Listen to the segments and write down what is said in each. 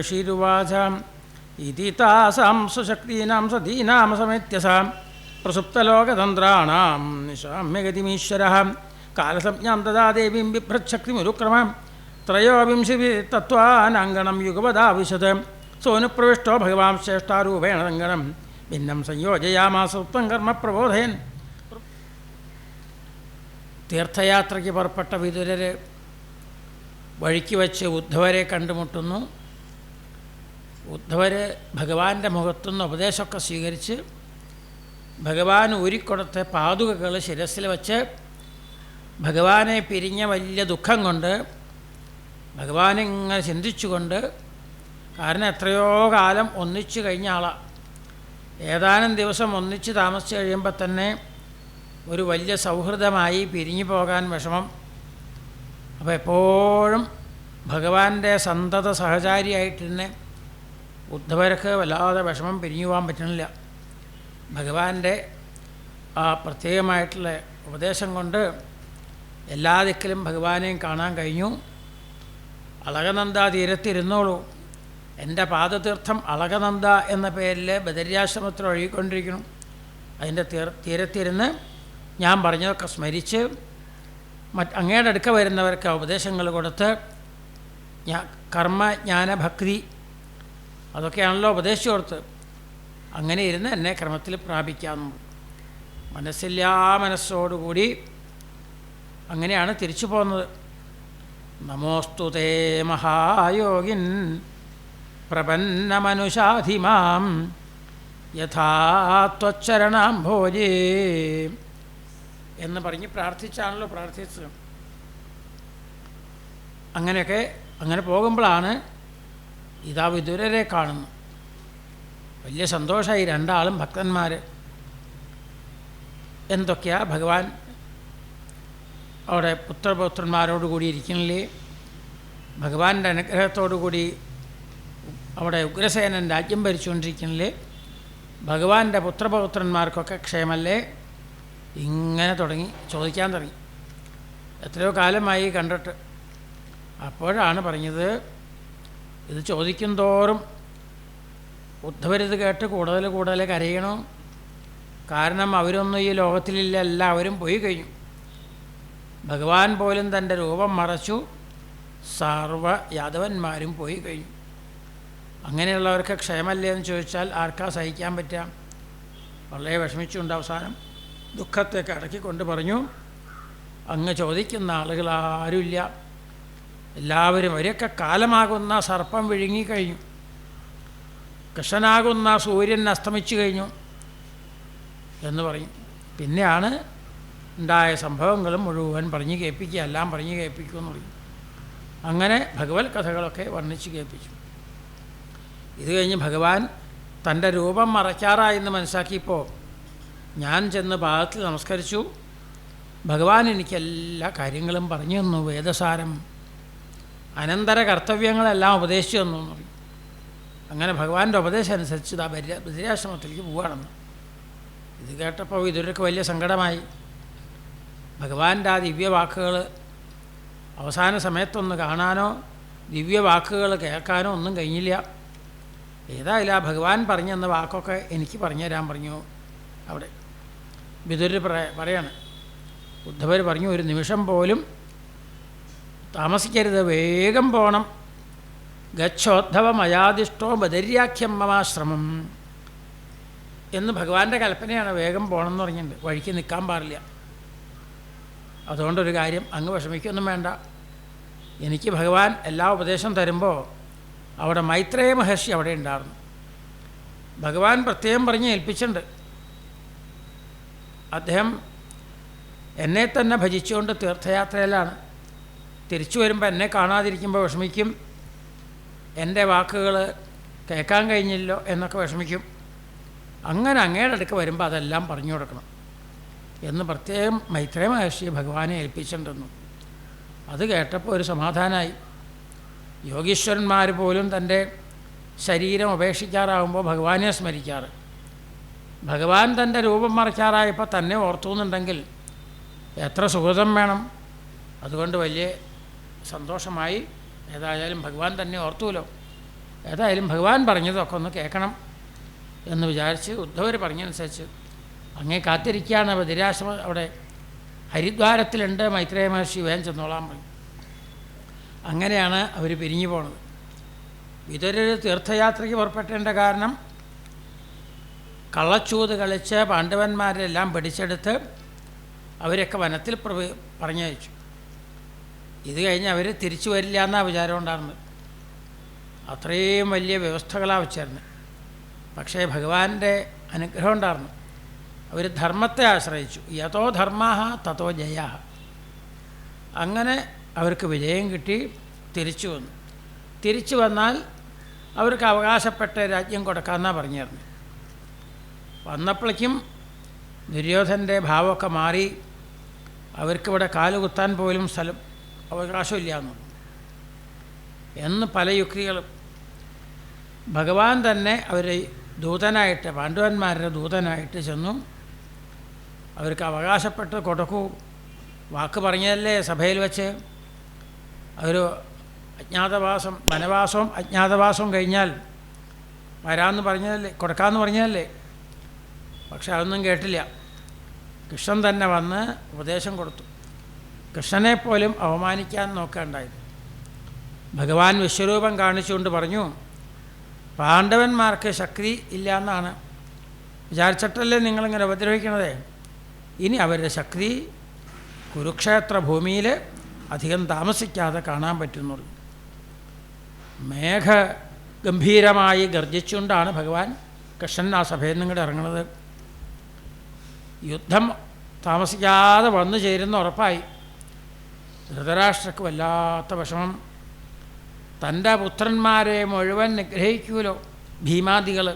ഋഷിരുവാച. ഇതി താസാം സുശക്തീനാം സതീനാം സമേത്യസാം. പ്രസുപ്തലോകതന്ത്രാണാം നിശാമ്യഗതിമീശ്വര. കാലസംജ്ഞാം തഥാ ദേവീം ബിഭ്രച്ഛക്തിമുരുക്രമാം ത്രയോവിംശി തത്വാനാങ്കണം യുഗപദാവിശത്. സോനുപ്രവിഷ്ടോ ഭഗവാൻ ശ്രേഷ്ഠാരൂപേണ സങ്കണം ഭിന്നം സംയോജയാമാസത്വം കർമ്മ പ്രബോധയൻ. തീർത്ഥയാത്രയ്ക്ക് പുറപ്പെട്ട വിതുരർ വഴിക്ക് വച്ച് ഉദ്ധവരെ കണ്ടുമുട്ടുന്നു. ഉദ്ധവർ ഭഗവാന്റെ മുഖത്തുനിന്ന് ഉപദേശമൊക്കെ സ്വീകരിച്ച് ഭഗവാൻ ഊരിക്കൊടുത്ത പാതുകകൾ ശിരസിൽ വച്ച് ഭഗവാനെ പിരിഞ്ഞ വലിയ ദുഃഖം കൊണ്ട് ഭഗവാനിങ്ങനെ ചിന്തിച്ചുകൊണ്ട് കാരണം എത്രയോ കാലം ഒന്നിച്ചു കഴിഞ്ഞ ആളാണ് ഏതാനും ദിവസം ഒന്നിച്ച് താമസിച്ച് കഴിയുമ്പോൾ തന്നെ ഒരു വലിയ സൗഹൃദമായി പിരിഞ്ഞു പോകാൻ വിഷമം. അപ്പോൾ എപ്പോഴും ഭഗവാന്റെ സന്തത സഹചാരിയായിട്ട് തന്നെ ഉദ്ധവർക്ക് വല്ലാതെ വിഷമം പിരിഞ്ഞു പോകാൻ പറ്റണില്ല. ഭഗവാന്റെ ആ പ്രത്യേകമായിട്ടുള്ള ഉപദേശം കൊണ്ട് എല്ലാ ദിക്കിലും ഭഗവാനെയും കാണാൻ കഴിഞ്ഞു. അളകനന്ദ തീരത്തിരുന്നോളൂ എന്റെ പാദതീർത്ഥം അളകനന്ദ എന്ന പേരിൽ ബദര്യാശ്രമത്തിൽ ഒഴുകിക്കൊണ്ടിരിക്കുന്നു. അതിന്റെ തീർ തീരത്തിരുന്ന് ഞാൻ പറഞ്ഞതൊക്കെ സ്മരിച്ച് മറ്റ് അങ്ങയുടെ അടുക്ക വരുന്നവർക്ക് ഉപദേശങ്ങൾ കൊടുത്ത് ഞാൻ കർമ്മ ജ്ഞാന ഭക്തി അതൊക്കെയാണല്ലോ ഉപദേശിച്ചു കൊടുത്ത് അങ്ങനെ ഇരുന്ന് എന്നെ ക്രമത്തിൽ പ്രാപിക്കാമെന്ന് മനസ്സില്ലാ മനസ്സോടുകൂടി അങ്ങനെയാണ് തിരിച്ചു പോകുന്നത് നമോസ്തു തേ മഹായോഗിൻ പ്രപന്നമനുഷാധിമാം യഥാത്വച്ചരണാം ഭോജേ എന്ന് പറഞ്ഞ് പ്രാർത്ഥിച്ചാണല്ലോ പ്രാർത്ഥിച്ചത്. അങ്ങനെയൊക്കെ അങ്ങനെ പോകുമ്പോഴാണ് ഇതാ വിദുരരെ കാണുന്നു. വലിയ സന്തോഷമായി രണ്ടാളും ഭക്തന്മാർ എന്തൊക്കെയാ ഭഗവാൻ അവിടെ പുത്രപുത്രന്മാരോട് കൂടി ഇരിക്കണില്ലേ? ഭഗവാന്റെ അനുഗ്രഹത്തോടു കൂടി അവിടെ ഉഗ്രസേനൻ രാജ്യം ഭരിച്ചുകൊണ്ടിരിക്കണില്ലേ? ഭഗവാന്റെ പുത്രപൗത്രന്മാർക്കൊക്കെ ക്ഷേമല്ലേ? ഇങ്ങനെ തുടങ്ങി ചോദിക്കാൻ തുടങ്ങി. എത്രയോ കാലമായി കണ്ടിട്ട്. അപ്പോഴാണ് പറഞ്ഞത് ഇത് ചോദിക്കും തോറും ഉദ്ധവരിത് കേട്ട് കൂടുതൽ കൂടുതൽ കരയണോ? കാരണം അവരൊന്നും ഈ ലോകത്തിലില്ല എല്ലാവരും പോയി കഴിഞ്ഞു. ഭഗവാൻ പോലും തന്റെ രൂപം മറച്ചു സർവ യാദവന്മാരും പോയി കഴിഞ്ഞു. അങ്ങനെയുള്ളവർക്ക് ക്ഷേമല്ലേ എന്ന് ചോദിച്ചാൽ ആർക്കാ സഹിക്കാൻ പറ്റുക? വളരെ വിഷമിച്ചുണ്ട് അവസാനം ദുഃഖത്തെ അടക്കിക്കൊണ്ട് പറഞ്ഞു അങ്ങ് ചോദിക്കുന്ന ആളുകൾ ആരുമില്ല എല്ലാവരും അവരെയൊക്കെ കാലമാകുന്ന സർപ്പം വിഴുങ്ങിക്കഴിഞ്ഞു കൃഷ്ണനാകുന്ന സൂര്യൻ അസ്തമിച്ചു കഴിഞ്ഞു എന്ന് പറയും. പിന്നെയാണ് ഉണ്ടായ സംഭവങ്ങളും മുഴുവൻ പറഞ്ഞു കേൾപ്പിക്കുക എല്ലാം പറഞ്ഞു കേൾപ്പിക്കുമെന്ന് പറയും. അങ്ങനെ ഭഗവത് കഥകളൊക്കെ വർണിച്ച് കേൾപ്പിച്ചു. ഇത് കഴിഞ്ഞ് ഭഗവാൻ തന്റെ രൂപം മറയ്ക്കാറായെന്ന് മനസ്സാക്കിയപ്പോൾ ഞാൻ ചെന്ന് പാദത്തിൽ നമസ്കരിച്ചു. ഭഗവാൻ എനിക്ക് എല്ലാ കാര്യങ്ങളും പറഞ്ഞു തന്നു. വേദസാരം അനന്തര കർത്തവ്യങ്ങളെല്ലാം ഉപദേശിച്ചു തന്നു എന്ന് പറയും. അങ്ങനെ ഭഗവാന്റെ ഉപദേശം അനുസരിച്ച് ഇതാ ബര്യ ബദിരാശ്രമത്തിലേക്ക് പോവുകയാണെന്ന്. ഇത് കേട്ടപ്പോൾ ഇതൊരൊക്കെ വലിയ സങ്കടമായി. ഭഗവാന്റെ ആ ദിവ്യവാക്കുകൾ അവസാന സമയത്തൊന്ന് കാണാനോ ദിവ്യവാക്കുകൾ കേൾക്കാനോ ഒന്നും കഴിഞ്ഞില്ല. ഏതായാലും ആ ഭഗവാൻ പറഞ്ഞെന്ന വാക്കൊക്കെ എനിക്ക് പറഞ്ഞു തരാൻ പറഞ്ഞു അവിടെ. വിതുര് പറയാണ്. ഉദ്ധവർ പറഞ്ഞു ഒരു നിമിഷം പോലും താമസിക്കരുത് വേഗം പോകണം ഗച്ഛോദ്ധവ മയാദിഷ്ടോ ബദര്യാഖ്യം മമാശ്രമം എന്ന് ഭഗവാന്റെ കൽപ്പനയാണ് വേഗം പോകണം എന്ന് പറഞ്ഞിട്ടുണ്ട്. വഴിക്ക് നിൽക്കാൻ പാടില്ല. അതുകൊണ്ടൊരു കാര്യം അങ്ങ് വിഷമിക്കൊന്നും വേണ്ട. എനിക്ക് ഭഗവാൻ എല്ലാ ഉപദേശം തരുമ്പോൾ അവിടെ മൈത്രേയ മഹർഷി അവിടെ ഉണ്ടായിരുന്നു. ഭഗവാൻ പ്രത്യേകം പറഞ്ഞ് ഏൽപ്പിച്ചിട്ടുണ്ട്. അദ്ദേഹം എന്നെ തന്നെ ഭജിച്ചുകൊണ്ട് തീർത്ഥയാത്രയിലാണ്. തിരിച്ചു വരുമ്പോൾ എന്നെ കാണാതിരിക്കുമ്പോൾ വിഷമിക്കും. എന്റെ വാക്കുകൾ കേൾക്കാൻ കഴിഞ്ഞില്ലോ എന്നൊക്കെ വിഷമിക്കും. അങ്ങനെ അങ്ങയുടെ അടുക്ക് വരുമ്പോൾ അതെല്ലാം പറഞ്ഞു കൊടുക്കണം. എന്ന് പ്രത്യേകം മൈത്രേയ മഹർഷി ഭഗവാനെ ഏൽപ്പിച്ചിട്ടുണ്ടെന്നു. അത് കേട്ടപ്പോൾ ഒരു സമാധാനമായി യോഗീശ്വരന്മാർ പോലും തന്റെ ശരീരം ഉപേക്ഷിക്കാറാകുമ്പോൾ ഭഗവാനെ സ്മരിക്കാറ്. ഭഗവാൻ തന്റെ രൂപം മറയ്ക്കാറായപ്പോൾ തന്നെ ഓർത്തു എന്നുണ്ടെങ്കിൽ എത്ര സുഹൃതം വേണം. അതുകൊണ്ട് വലിയ സന്തോഷമായി. ഏതായാലും ഭഗവാൻ തന്നെ ഓർത്തുവല്ലോ. ഏതായാലും ഭഗവാൻ പറഞ്ഞതൊക്കെ ഒന്ന് കേൾക്കണം എന്ന് വിചാരിച്ച് ഉദ്ധവർ പറഞ്ഞനുസരിച്ച് അങ്ങേ കാത്തിരിക്കുകയാണ്. ബദിരാശ്രമം അവിടെ ഹരിദ്വാരത്തിലുണ്ട് മൈത്രേയ മഹർഷി. വേഗം ചെന്നോളാൻ പറഞ്ഞു. അങ്ങനെയാണ് അവർ പിരിഞ്ഞു പോണത്. ഇതൊരു തീർത്ഥയാത്രയ്ക്ക് പുറപ്പെട്ടേണ്ട കാരണം കള്ളച്ചൂത് കളിച്ച് പാണ്ഡവന്മാരെല്ലാം പിടിച്ചെടുത്ത് അവരൊക്കെ വനത്തിൽ പ്രവ പറഞ്ഞയച്ചു. ഇത് കഴിഞ്ഞ് അവർ തിരിച്ചു വരില്ല എന്ന വിചാരം ഉണ്ടായിരുന്നു അത്രയും വലിയ വ്യവസ്ഥകളാണ് വെച്ചിരുന്നത്. പക്ഷേ ഭഗവാന്റെ അനുഗ്രഹം ഉണ്ടായിരുന്നു. അവർ ധർമ്മത്തെ ആശ്രയിച്ചു. യഥോ ധർമാഹ തഥോ ജയ അങ്ങനെ അവർക്ക് വിജയം കിട്ടി തിരിച്ചു വന്നു. തിരിച്ചു വന്നാൽ അവർക്ക് അവകാശപ്പെട്ട രാജ്യം കൊടുക്കാമെന്നാണ് പറഞ്ഞിരുന്നത്. വന്നപ്പോഴേക്കും ദുര്യോധന്റെ ഭാവമൊക്കെ മാറി. അവർക്കിവിടെ കാലുകുത്താൻ പോലും സ്ഥലം അവകാശമില്ല എന്ന് എന്ന് പല യുക്തികളും. ഭഗവാൻ തന്നെ അവരെ ദൂതനായിട്ട് പാണ്ഡവന്മാരുടെ ദൂതനായിട്ട് ചെന്നു. അവർക്ക് അവകാശപ്പെട്ട് കൊടുക്കൂ. വാക്ക് പറഞ്ഞതല്ലേ സഭയിൽ വെച്ച്. അവർ അജ്ഞാതവാസം വനവാസവും അജ്ഞാതവാസവും കഴിഞ്ഞാൽ വരാമെന്ന് പറഞ്ഞതല്ലേ കൊടുക്കാമെന്ന് പറഞ്ഞതല്ലേ? പക്ഷെ അതൊന്നും കേട്ടില്ല. കൃഷ്ണൻ തന്നെ വന്ന് ഉപദേശം കൊടുത്തു. കൃഷ്ണനെ പോലും അവമാനിക്കാൻ നോക്കുകയുണ്ടായത് ഭഗവാൻ വിശ്വരൂപം കാണിച്ചുകൊണ്ട് പറഞ്ഞു പാണ്ഡവന്മാർക്ക് ശക്തി ഇല്ല എന്നാണ്. വിചാരിച്ചിട്ടല്ലേ നിങ്ങളിങ്ങനെ ഉപദ്രവിക്കണത്? ഇനി അവരുടെ ശക്തി കുരുക്ഷേത്ര ഭൂമിയിൽ അധികം താമസിക്കാതെ കാണാൻ പറ്റുന്നുള്ളൂ. മേഘ ഗംഭീരമായി ഗർജിച്ചുകൊണ്ടാണ് ഭഗവാൻ കൃഷ്ണൻ ആ സഭയിൽ നിങ്ങളുടെ ഇറങ്ങുന്നത്. യുദ്ധം താമസിക്കാതെ വന്നു ചേരുന്ന ഉറപ്പായി. ധൃതരാഷ്ട്രക്ക് വല്ലാത്ത വിഷമം. തന്റെ പുത്രന്മാരെ മുഴുവൻ നിഗ്രഹിക്കൂലോ ഭീമാദികൾ.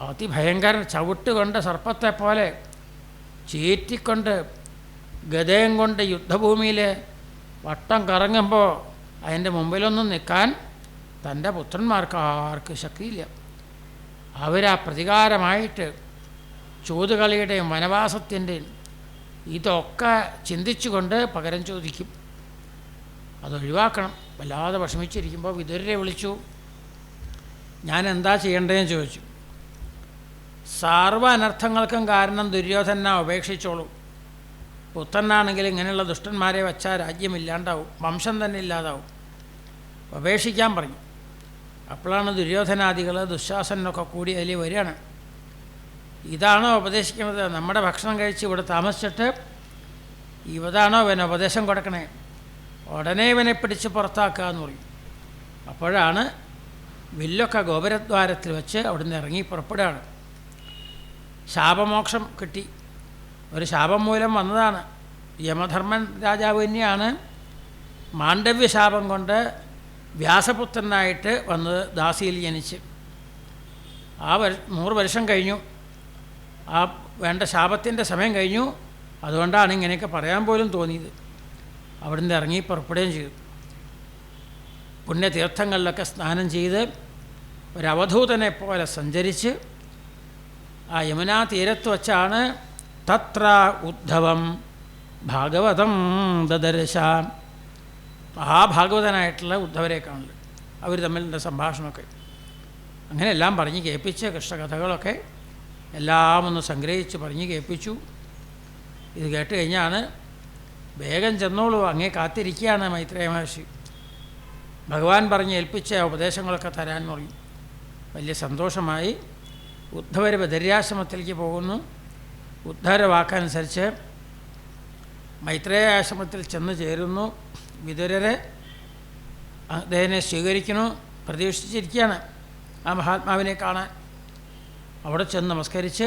അതിഭയങ്കര ചവിട്ടുകൊണ്ട് സർപ്പത്തെപ്പോലെ ചീറ്റിക്കൊണ്ട് ഗതയും കൊണ്ട് യുദ്ധഭൂമിയിൽ വട്ടം കറങ്ങുമ്പോൾ അതിന്റെ മുമ്പിലൊന്നും നിൽക്കാൻ തന്റെ പുത്രന്മാർക്ക് ആർക്ക് ശക്തിയില്ല. അവരാ പ്രതികാരമായിട്ട് ചൂതുകളിയുടെയും വനവാസത്തിന്റെയും ഇതൊക്കെ ചിന്തിച്ചുകൊണ്ട് പകരം ചോദിക്കും. അതൊഴിവാക്കണം വല്ലാതെ വിഷമിച്ചിരിക്കുമ്പോൾ വിതുരരെ വിളിച്ചു. ഞാൻ എന്താ ചെയ്യേണ്ടതെന്ന് ചോദിച്ചു. സാർവ അനർത്ഥങ്ങൾക്കും കാരണം ദുര്യോധന ഉപേക്ഷിച്ചോളൂ പുത്രനാണെങ്കിൽ ഇങ്ങനെയുള്ള ദുഷ്ടന്മാരെ വച്ചാൽ രാജ്യമില്ലാണ്ടാവും വംശം തന്നെ ഇല്ലാതാവും. ഉപേക്ഷിക്കാൻ പറഞ്ഞു. അപ്പോഴാണ് ദുര്യോധനാദികൾ ദുശ്വാസനൊക്കെ കൂടി അതിൽ വരികയാണ്. ഇതാണോ ഉപദേശിക്കുന്നത്? നമ്മുടെ ഭക്ഷണം കഴിച്ച് ഇവിടെ താമസിച്ചിട്ട് ഇവതാണോ ഇവൻ ഉപദേശം കൊടുക്കണേ? ഉടനെ ഇവനെ പിടിച്ച് പുറത്താക്കുക എന്ന് പറയും. അപ്പോഴാണ് വില്ലൊക്കെ ഗോപുരദ്വാരത്തിൽ വെച്ച് അവിടുന്ന് ഇറങ്ങി പുറപ്പെടുകയാണ്. ശാപമോക്ഷം കിട്ടി. ഒരു ശാപം മൂലം വന്നതാണ്. യമധർമ്മൻ രാജാവ് തന്നെയാണ് മാണ്ഡവ്യ ശാപം കൊണ്ട് വ്യാസപുത്രനായിട്ട് വന്നത് ദാസിയിൽ ജനിച്ച്. ആ വർ നൂറ് വർഷം കഴിഞ്ഞു. ആ വേണ്ട ശാപത്തിന്റെ സമയം കഴിഞ്ഞു. അതുകൊണ്ടാണ് ഇങ്ങനെയൊക്കെ പറയാൻ പോലും തോന്നിയത്. അവിടുന്ന് ഇറങ്ങി പുറപ്പെടുകയും ചെയ്തു. പുണ്യതീർത്ഥങ്ങളിലൊക്കെ സ്നാനം ചെയ്ത് ഒരവധൂതനെ പോലെ സഞ്ചരിച്ച് ആ യമുനാ തീരത്ത് വച്ചാണ് തത്ര ഉദ്ധവം ഭാഗവതം ദദർശ. ആ ഭാഗവതനായിട്ടുള്ള ഉദ്ധവരെ കാണുന്നത് അവർ തമ്മിലുള്ള സംഭാഷണമൊക്കെ. അങ്ങനെയെല്ലാം പറഞ്ഞ് കേൾപ്പിച്ച് കൃഷ്ണകഥകളൊക്കെ എല്ലാം ഒന്ന് സംഗ്രഹിച്ച് പറഞ്ഞ് കേൾപ്പിച്ചു. ഇത് കേട്ട് കഴിഞ്ഞാണ് വേഗം ചെന്നോളൂ അങ്ങേ കാത്തിരിക്കുകയാണ് മൈത്രേയ മഹർഷി. ഭഗവാൻ പറഞ്ഞ് ഏൽപ്പിച്ച ഉപദേശങ്ങളൊക്കെ തരാൻ പറഞ്ഞു. വലിയ സന്തോഷമായി. ഉദ്ധവർ ബദര്യാശ്രമത്തിലേക്ക് പോകുന്നു. ഉദ്ധവര വാക്കനുസരിച്ച് മൈത്രേയ ആശ്രമത്തിൽ ചെന്ന് ചേരുന്നു. വിതുരരെ അദ്ദേഹനെ സ്വീകരിക്കുന്നു പ്രതീക്ഷിച്ചിരിക്കുകയാണ് ആ മഹാത്മാവിനെ കാണാൻ. അവിടെ ചെന്ന് നമസ്കരിച്ച്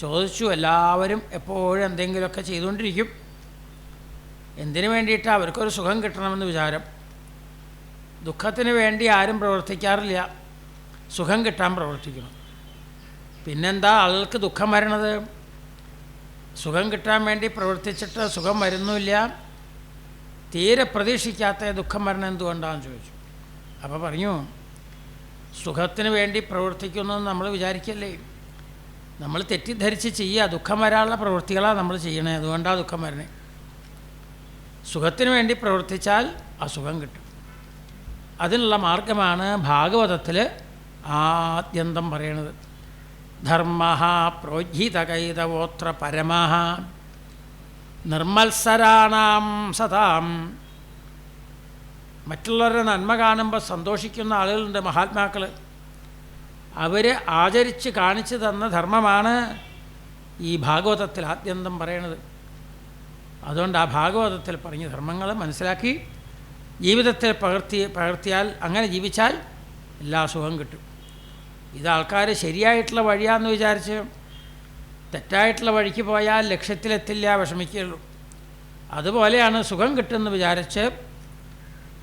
ചോദിച്ചു എല്ലാവരും എപ്പോഴും എന്തെങ്കിലുമൊക്കെ ചെയ്തുകൊണ്ടിരിക്കും. എന്തിനു വേണ്ടിയിട്ടാണ് അവർക്കൊരു സുഖം കിട്ടണമെന്ന് വിചാരം? ദുഃഖത്തിന് വേണ്ടി ആരും പ്രവർത്തിക്കാറില്ല. സുഖം കിട്ടാൻ പ്രവർത്തിക്കണം പിന്നെന്താ ആൾക്ക് ദുഃഖം വരണത്? സുഖം കിട്ടാൻ വേണ്ടി പ്രവർത്തിച്ചിട്ട് സുഖം വരുന്നുമില്ല. തീരെ പ്രതീക്ഷിക്കാത്ത ദുഃഖം വരണം എന്തുകൊണ്ടാണെന്ന് ചോദിച്ചു. അപ്പോൾ പറഞ്ഞു സുഖത്തിന് വേണ്ടി പ്രവർത്തിക്കുന്നു നമ്മൾ വിചാരിക്കല്ലേ? നമ്മൾ തെറ്റിദ്ധരിച്ച് ചെയ്യുക ദുഃഖം വരാനുള്ള പ്രവൃത്തികളാണ് നമ്മൾ ചെയ്യണേ. അതുകൊണ്ടാണ് ദുഃഖം വരണേ. സുഖത്തിന് വേണ്ടി പ്രവർത്തിച്ചാൽ അസുഖം കിട്ടും. അതിനുള്ള മാർഗമാണ് ഭാഗവതത്തിൽ ആദ്യന്തം പറയണത്. ധർമ്മ പ്രോജ്ജിതകൈതവോത്ര പരമ. നിർമ്മത്സരാണാം സതാം മറ്റുള്ളവരുടെ നന്മ കാണുമ്പോൾ സന്തോഷിക്കുന്ന ആളുകളുണ്ട് മഹാത്മാക്കൾ അവർ ആചരിച്ച് കാണിച്ചു തന്ന ധർമ്മമാണ് ഈ ഭാഗവതത്തിൽ ആദ്യന്തം പറയണത്. അതുകൊണ്ട് ആ ഭാഗവതത്തിൽ പറഞ്ഞ ധർമ്മങ്ങൾ മനസ്സിലാക്കി ജീവിതത്തിൽ പകർത്തി പകർത്തിയാൽ അങ്ങനെ ജീവിച്ചാൽ എല്ലാ സുഖം കിട്ടും. ഇത് ആൾക്കാർ ശരിയായിട്ടുള്ള വഴിയാന്ന് വിചാരിച്ച് തെറ്റായിട്ടുള്ള വഴിക്ക് പോയാൽ ലക്ഷ്യത്തിലെത്തില്ല വിഷമിക്കുകയുള്ളൂ. അതുപോലെയാണ് സുഖം കിട്ടുമെന്ന് വിചാരിച്ച്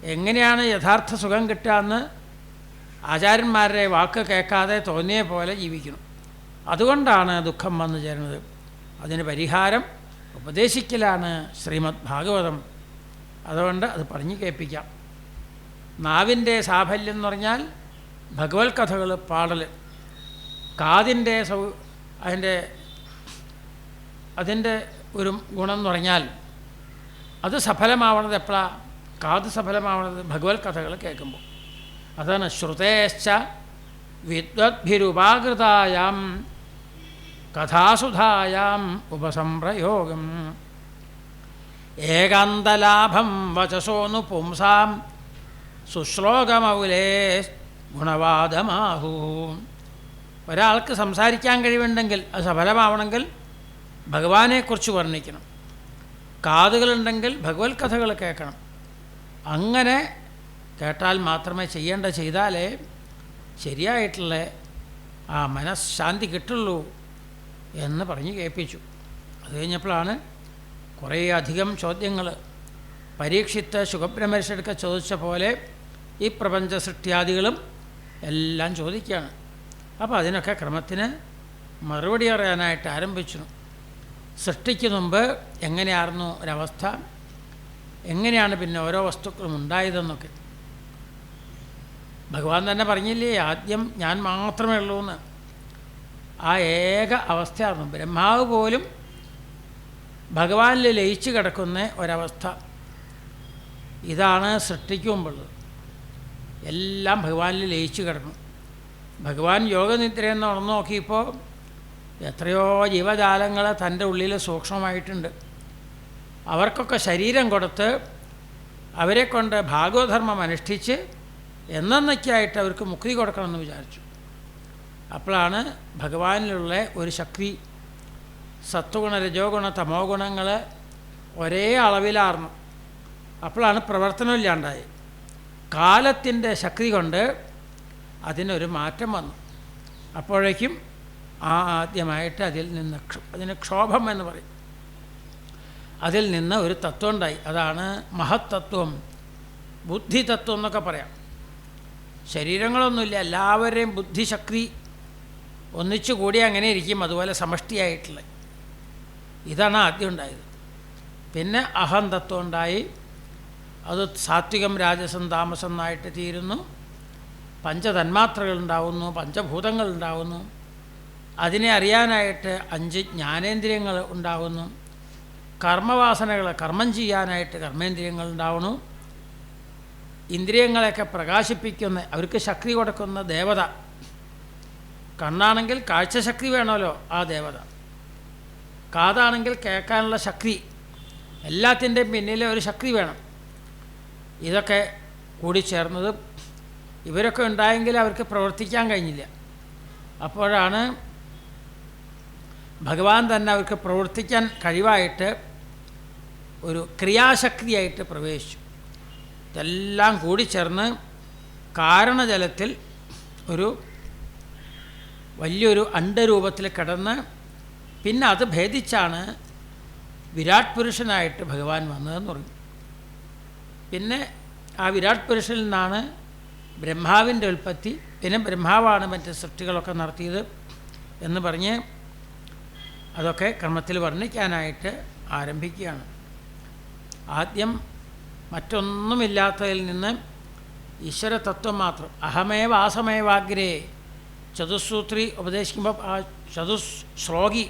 എങ്ങനെയാണ് യഥാർത്ഥ സുഖം കിട്ടുകയെന്ന് ആചാര്യന്മാരുടെ വാക്ക് കേൾക്കാതെ തോന്നിയ പോലെ ജീവിക്കണം അതുകൊണ്ടാണ് ദുഃഖം വന്നു ചേരുന്നത്. അതിന് പരിഹാരം ഉപദേശിക്കലാണ് ശ്രീമദ് ഭാഗവതം. അതുകൊണ്ട് അത് പറഞ്ഞു കേൾപ്പിക്കാം. നാവിന്റെ സാഫല്യം എന്ന് പറഞ്ഞാൽ ഭഗവത് കഥകൾ പാടൽ. കാതിന്റെ സൗ അതിന്റെ അതിന്റെ ഒരു ഗുണം എന്ന് പറഞ്ഞാൽ അത് സഫലമാവണത് എപ്പോഴാണ് കാത് സഫലമാവണത് ഭഗവത് കഥകൾ കേൾക്കുമ്പോൾ. അതാണ് ശ്രുതേശ്ച വിദ്വദ്ഭിരുപാകൃതായാം കഥാസുധായാം ഉപസംപ്രയോഗം. ഏകാന്തലാഭം വചസോനു പുംസാം സുശ്ലോകമൗലേ ഗുണവാദമാഹൂ. ഒരാൾക്ക് സംസാരിക്കാൻ കഴിവുണ്ടെങ്കിൽ അത് സഫലമാവണമെങ്കിൽ ഭഗവാനെക്കുറിച്ച് വർണിക്കണം. കാതുകളുണ്ടെങ്കിൽ ഭഗവത് കഥകൾ കേൾക്കണം. അങ്ങനെ കേട്ടാൽ മാത്രമേ ചെയ്യേണ്ട ചെയ്താലേ ശരിയായിട്ടുള്ള ആ മനഃശാന്തി കിട്ടുള്ളൂ എന്ന് പറഞ്ഞ് കേൾപ്പിച്ചു. അത് കഴിഞ്ഞപ്പോഴാണ് കുറേ അധികം ചോദ്യങ്ങൾ. പരീക്ഷിത്ത് സുഖബ്രഹ്മർഷടുക്ക ചോദിച്ച പോലെ ഈ പ്രപഞ്ച സൃഷ്ടിയാദികളും എല്ലാം ചോദിക്കുകയാണ്. അപ്പോൾ അതിനൊക്കെ ക്രമത്തിന് മറുപടി അറിയാനായിട്ട് ആരംഭിച്ചു. സൃഷ്ടിക്ക് മുമ്പ് എങ്ങനെയായിരുന്നു ഒരവസ്ഥ? എങ്ങനെയാണ് പിന്നെ ഓരോ വസ്തുക്കളും ഉണ്ടായതെന്നൊക്കെ? ഭഗവാൻ തന്നെ പറഞ്ഞില്ലേ ആദ്യം ഞാൻ മാത്രമേ ഉള്ളൂ എന്ന്. ആ ഏക അവസ്ഥയാണ് ബ്രഹ്മാവ് പോലും ഭഗവാനിൽ ലയിച്ചു കിടക്കുന്ന ഒരവസ്ഥ. ഇതാണ് സൃഷ്ടിക്ക് മുമ്പുള്ളത്. എല്ലാം ഭഗവാനിൽ ലയിച്ചു കിടക്കും ഭഗവാൻ യോഗനിദ്രയെന്ന് ഉണർന്നു നോക്കിയപ്പോൾ എത്രയോ ജീവജാലങ്ങൾ തന്റെ ഉള്ളിൽ സൂക്ഷ്മമായിട്ടുണ്ട്. അവർക്കൊക്കെ ശരീരം കൊടുത്ത് അവരെ കൊണ്ട് ഭാഗവധർമ്മം അനുഷ്ഠിച്ച് എന്നൊക്കെയായിട്ട് അവർക്ക് മുക്തി കൊടുക്കണമെന്ന് വിചാരിച്ചു. അപ്പോഴാണ് ഭഗവാനിലുള്ള ഒരു ശക്തി സത്വഗുണ രജോഗുണ തമോ ഗുണങ്ങൾ ഒരേ അളവിലാർന്നു. അപ്പോഴാണ് പ്രവർത്തനമില്ലാണ്ടായി കാലത്തിന്റെ ശക്തി കൊണ്ട് അതിനൊരു മാറ്റം വന്നു. അപ്പോഴേക്കും ആദ്യമായിട്ട് അതിൽ നിന്ന് അതിന് ക്ഷോഭം എന്ന് പറയും. അതിൽ നിന്ന് ഒരു തത്വം ഉണ്ടായി അതാണ് മഹത്തത്വം. ബുദ്ധിതത്വം എന്നൊക്കെ പറയാം. ശരീരങ്ങളൊന്നുമില്ല എല്ലാവരെയും ബുദ്ധിശക്തി ഒന്നിച്ചു കൂടി അങ്ങനെ ഇരിക്കും അതുപോലെ സമഷ്ടിയായിട്ടുള്ള ഇതാണ് ആദ്യം ഉണ്ടായത്. പിന്നെ അഹം തത്വം ഉണ്ടായി. അത് സാത്വികം രാജസം താമസം എന്നായിട്ട് തീരുന്നു. പഞ്ചതന്മാത്രകൾ ഉണ്ടാവുന്നു പഞ്ചഭൂതങ്ങൾ ഉണ്ടാവുന്നു അതിനെ അറിയാനായിട്ട് അഞ്ച് ജ്ഞാനേന്ദ്രിയങ്ങൾ ഉണ്ടാവുന്നു. കർമ്മവാസനകൾ കർമ്മം ചെയ്യാനായിട്ട് കർമ്മേന്ദ്രിയങ്ങൾ ഉണ്ടാവണു. ഇന്ദ്രിയങ്ങളെയൊക്കെ പ്രകാശിപ്പിക്കുന്ന അവർക്ക് ശക്തി കൊടുക്കുന്ന ദേവത. കണ്ണാണെങ്കിൽ കാഴ്ചശക്തി വേണമല്ലോ ആ ദേവത. കാതാണെങ്കിൽ കേൾക്കാനുള്ള ശക്തി. എല്ലാത്തിന്റെയും പിന്നിലെ ഒരു ശക്തി വേണം. ഇതൊക്കെ കൂടി ചേർന്നത് ഇവരൊക്കെ ഉണ്ടായെങ്കിൽ അവർക്ക് പ്രവർത്തിക്കാൻ കഴിഞ്ഞില്ല. അപ്പോഴാണ് ഭഗവാൻ തന്നെ അവർക്ക് പ്രവർത്തിക്കാൻ കഴിവായിട്ട് ഒരു ക്രിയാശക്തിയായിട്ട് പ്രവേശിച്ചു. ഇതെല്ലാം കൂടി ചേർന്ന് കാരണജലത്തിൽ ഒരു വലിയൊരു അണ്ടരൂപത്തിൽ കിടന്ന് പിന്നെ അത് ഭേദിച്ചാണ് വിരാട് പുരുഷനായിട്ട് ഭഗവാൻ വന്നതെന്ന് പറഞ്ഞു. പിന്നെ ആ വിരാട് പുരുഷനിൽ നിന്നാണ് ബ്രഹ്മാവിന്റെ ഉൽപ്പത്തി പിന്നെ ബ്രഹ്മാവാണ് മറ്റ് സൃഷ്ടികളൊക്കെ നടത്തിയത് എന്ന് പറഞ്ഞ് അതൊക്കെ ക്രമത്തിൽ വർണിക്കാനായിട്ട് ആരംഭിക്കുകയാണ്. ആദ്യം മറ്റൊന്നുമില്ലാത്തതിൽ നിന്ന് ഈശ്വര തത്വം മാത്രം. അഹമേവ ആസമേവാഗ്രേ. ചതുസൂത്രി ഉപദേശിക്കുമ്പോൾ ആ ചതുസ് ശ്ലോകി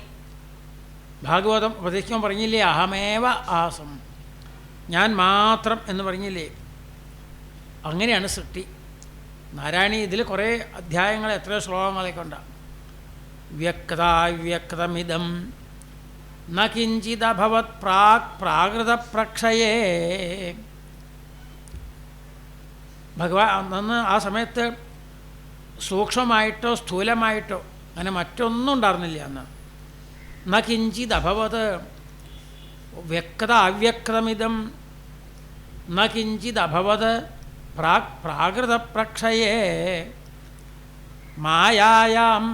ഭാഗവതം ഉപദേശിക്കുമ്പോൾ പറഞ്ഞില്ലേ അഹമേവ ആസം. ഞാൻ മാത്രം എന്ന് പറഞ്ഞില്ലേ. അങ്ങനെയാണ് സൃഷ്ടി. നാരായണി ഇതിൽ കുറേ അധ്യായങ്ങൾ എത്രയോ ശ്ലോകങ്ങളൊക്കെ ഉണ്ടാകും വ്യക്താവ്യക്തമിതം കിഞ്ചിദഭവത് പ്രാക് പ്രാകൃത പ്രക്ഷയേ ഭഗവാൻ അന്ന് ആ സമയത്ത് സൂക്ഷ്മമായിട്ടോ സ്ഥൂലമായിട്ടോ അങ്ങനെ മറ്റൊന്നും ഉണ്ടായിരുന്നില്ല അന്ന്. ന കിഞ്ചിത് അഭവത് വ്യക്ത അവ്യക്തമിതം ന കിഞ്ചിത് അഭവത് പ്രാക് പ്രാകൃത പ്രക്ഷയേ മായായാം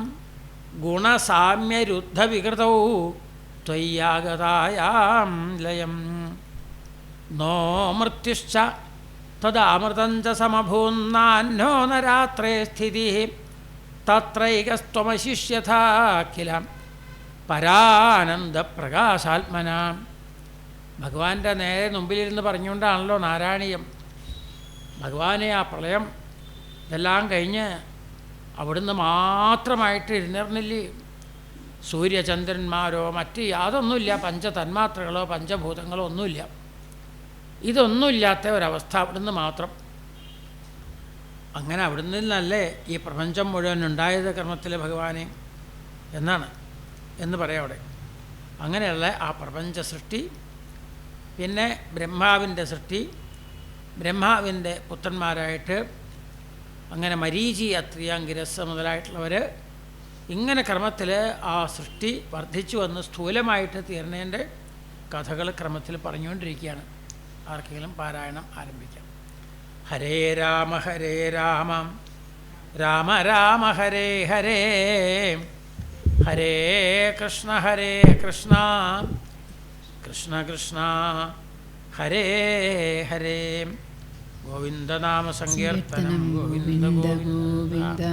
ത്വയ്യാഗതായാം ലയം. നോ മൃത്യുശ്ച തദാമൃതം ച സമഭൂന്നോ നരാത്രേ രാത്രേ സ്ഥിതി. തത്രൈകസ്ത്വമശിഷ്യഥാഖില പരാനന്ദപ്രകാശാത്മന. ഭഗവാന്റെ നേരെ മുമ്പിലിരുന്ന് പറഞ്ഞുകൊണ്ടാണല്ലോ നാരായണീയം. ഭഗവാനെ ആ പ്രളയം ഇതെല്ലാം കഴിഞ്ഞ് അവിടുന്ന് മാത്രമായിട്ട് എഴുന്നേർന്നില്ലേ സൂര്യചന്ദ്രന്മാരോ മറ്റ് യാതൊന്നുമില്ല പഞ്ചതന്മാത്രകളോ പഞ്ചഭൂതങ്ങളോ ഒന്നുമില്ല. ഇതൊന്നുമില്ലാത്ത ഒരവസ്ഥ അവിടുന്ന് മാത്രം. അങ്ങനെ അവിടുന്ന് നിന്നല്ലേ ഈ പ്രപഞ്ചം മുഴുവൻ ഉണ്ടായത് കർമ്മത്തിൽ ഭഗവാനെ എന്നാണ് എന്ന് പറയാം അവിടെ. അങ്ങനെയുള്ള ആ പ്രപഞ്ച സൃഷ്ടി പിന്നെ ബ്രഹ്മാവിന്റെ സൃഷ്ടി ബ്രഹ്മാവിന്റെ പുത്രന്മാരായിട്ട് അങ്ങനെ മരീചി അത്രിയാങ്കിരസ് മുതലായിട്ടുള്ളവർ ഇങ്ങനെ ക്രമത്തിൽ ആ സൃഷ്ടി വർദ്ധിച്ചു വന്ന് സ്ഥൂലമായിട്ട് തീർന്നതിന്റെ കഥകൾ ക്രമത്തിൽ പറഞ്ഞുകൊണ്ടിരിക്കുകയാണ്. ആർക്കെങ്കിലും പാരായണം ആരംഭിക്കാം. ഹരേ രാമ ഹരേ രാമ രാമ രാമ ഹരേ ഹരേ ഹരേ കൃഷ്ണ ഹരേ കൃഷ്ണ കൃഷ്ണ കൃഷ്ണ ഹരേ ഹരേ. ഗോവിന്ദനാമ സങ്കീർത്തനം കീർത്തനം ഗോവിന്ദ ഗോവിന്ദ ഗോവിന്ദ ഗോവിന്ദ.